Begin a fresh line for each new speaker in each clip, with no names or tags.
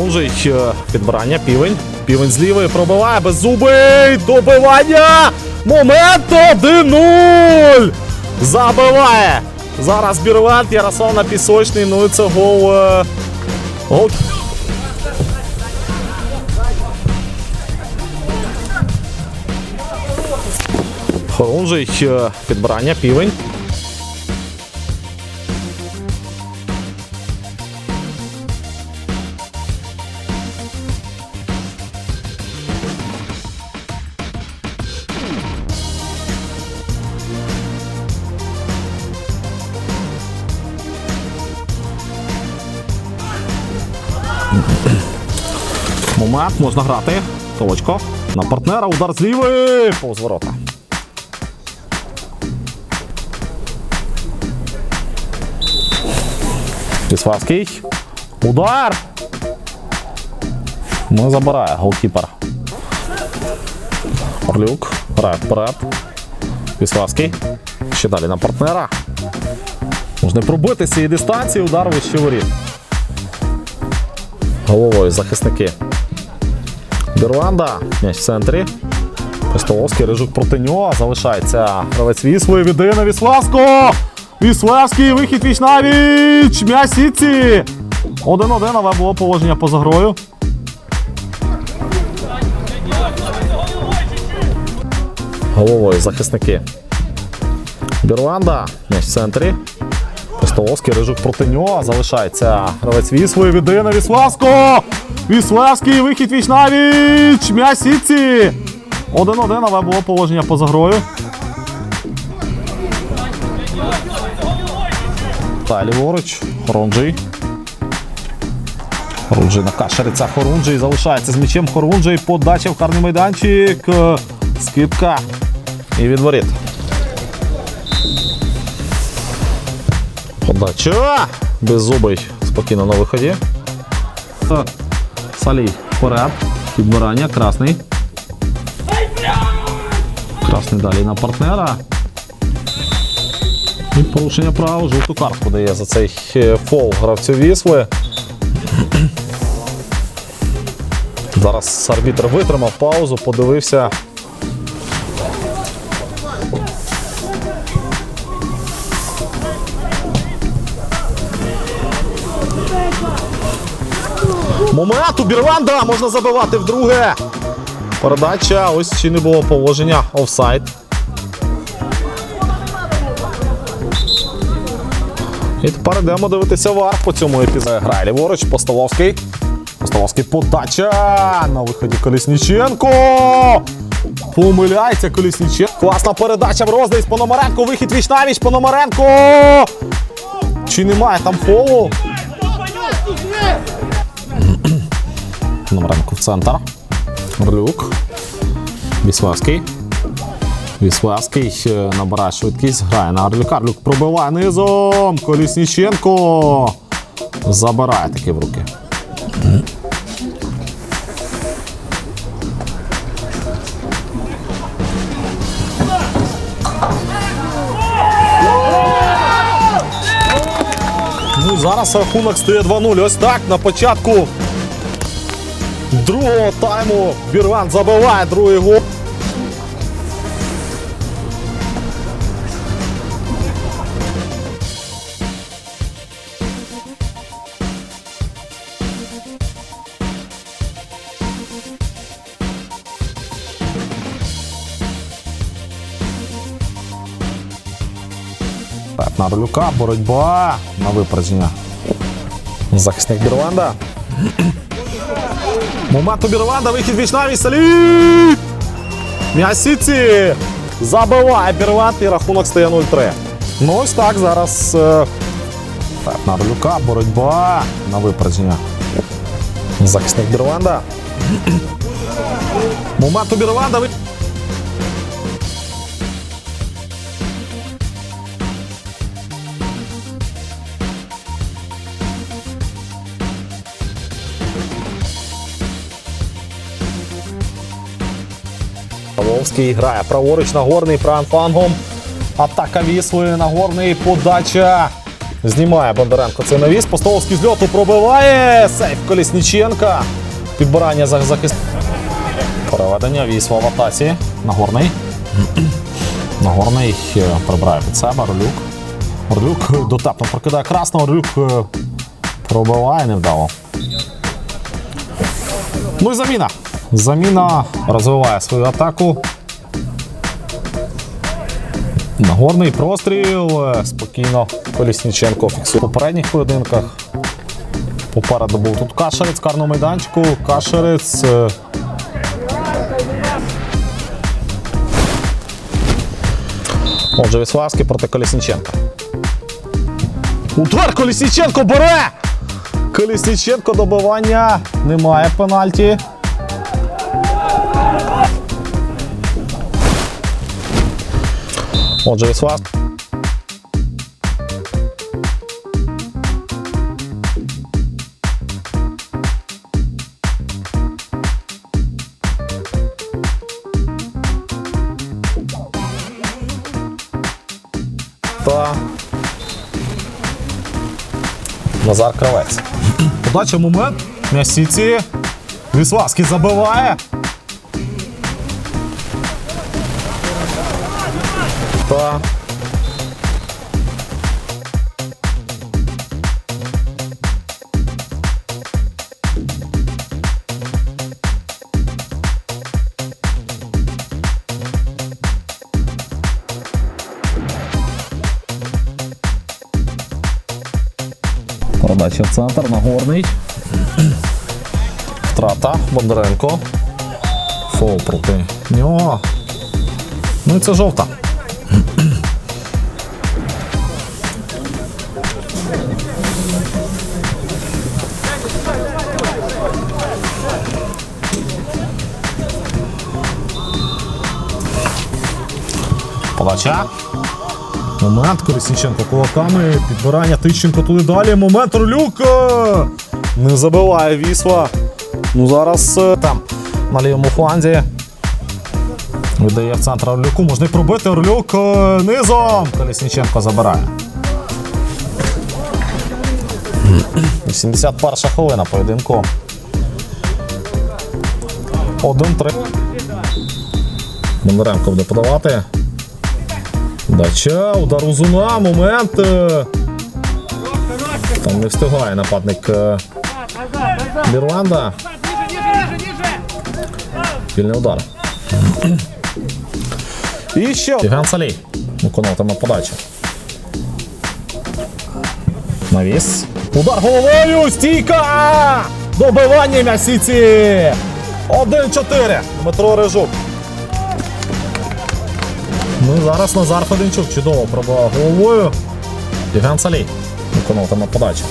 Хорунжий е, підбирання, півень. Півень з лівої пробиває беззубий. Добивання! Момент 1-0! Забиває! Зараз Бірвант, Ярослав на пісочний. Ну і це гол. е, Гол. Хорунжий е, підбирання, півень. Момент можна грати. Точко. На партнера. Удар з лівої. Повз ворота. Пісварський. Удар. Не забирає голкіпер. Орлюк. Грає вперед. Пісварський. Ще далі на партнера. Можна пробити з цієї дистанції. Удар вище воріт. Головою захисники. Бірланда. М'яч в центрі. Пестоловський рижук проти нього. Залишається гравець Вісли. Віддає на Віславського. Віславський. Вихід віч на віч. М'яч сітці. 1-1, але було положення поза грою. Головою захисники. Бірланда. М'яч в центрі. Пестоловський рижук проти нього. Залишається гравець Вісли. Віддає на Віславського. Віславський. Вихід віч на віч. М'яч сітці. 1-1, але було положення поза грою. Та ліворуч. Хорунжий. Хорунжий накашериться. Хорунжий залишається з м'ячем. Хорунжий. Подача в карний майданчик. Скидка. І відворіт. Подача. Беззубий. Спокійно на виході. Салій вперед. Підбирання. Красний. Красний далі на партнера. І порушення права. Жовту картку дає за цей е, фол гравцю Вісли. Зараз арбітр витримав паузу, подивився. Момент у Бірванда можна забивати вдруге. Передача, ось чи не було положення офсайд. І тепер йдемо дивитися вар по цьому епізоді. Грає ліворуч, Постоловський. Постоловський подача на виході Колісніченко. Помиляється Колісніченко. Класна передача в роздасть Пономаренко. Вихід віч на віч Пономаренко. Чи немає там фолу? Пономаренко в центр. Орлюк. Віславський. Віславський е, набирає швидкість, грає на Орлюка. Орлюк пробиває низом. Колісніченко. Забирає таки в руки. Ну, зараз рахунок стає 2-0. Ось так на початку другого тайму Бірван забиває другий гол. На Орлюка, боротьба на випередження. Захисник Бірланда. Момент у Бірланда, вихід віч на віч, Саліт! М'ясіці забиває Бірланд і рахунок стає 0-3. Ну ось так зараз е, Так, на Орлюка, боротьба на випередження. Захисник Бірланда. Момент у Бірланда. Ви- грає праворуч Нагорний флангом. Атака Вісли, Нагорний, подача. Знімає Бондаренко цей навіс. Постоловський з льоту пробиває. Сейф Колісніченка. Підбирання за захист. Переведення Вісла в атаці. Нагорний. Нагорний е, прибирає під себе. Орлюк. Орлюк дотепно прокидає красного. Орлюк е, пробиває невдало. Ну і заміна. Заміна розвиває свою атаку. Нагорний простріл. Спокійно Колісніченко фіксує в попередніх поєдинках. Попереду був тут Кашерець, в майданчику. Кашерець. е, Отже, Віславський проти Колісніченка. Удар Колісніченко бере! Колісніченко добивання. Немає пенальті. Отже, Віслав. Та Назар Кравець. Подача момент. М'ясіці. Віславський забиває. В центр, Нагорний. Втрата Бондаренко. Фол проти нього. Ну і це жовта. Подача. Момент Колісніченко кулаками. Підбирання Тищенко туди далі. Момент Орлюк. е, Не забиває Вісла. Ну зараз е, там на лівому фланзі. Видає в центр Орлюку. Можна й пробити Орлюк е, низом. Колісніченко забирає. 81 хвилина поєдинку. 1-3. Бондаренко буде подавати. Дача, удар Узуна, момент. е. Там не встигає нападник е, Бірланда. Вільний удар. І ще Євген Салій виконуватиме подачу. Навіс. Удар головою! Стійка! Добивання м'ясіці! 1-4. Дмитро Рижук. Ну і зараз Назар Феденчук чудово пробував головою. Євген Салій виконуватиме подачу.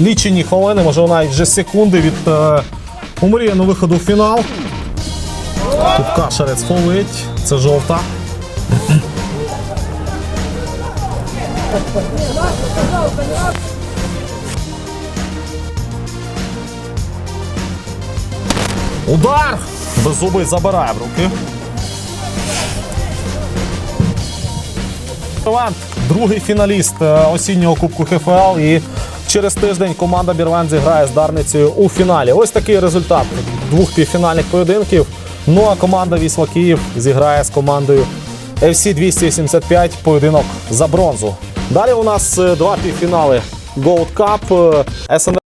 Лічені хвилини, може навіть вже секунди від е, умріяного виходу в фінал. Тут кашерець фолить, це жовта. Удар! Беззубий забирає в руки. Другий фіналіст е, осіннього кубку ХФЛ. І через тиждень команда Бірланд зіграє з Дарницею у фіналі. Ось такий результат двох півфінальних поєдинків. Ну а команда Вісла Київ зіграє з командою FC 285 поєдинок за бронзу. Далі у нас е, два півфінали Gold Cup, е, СН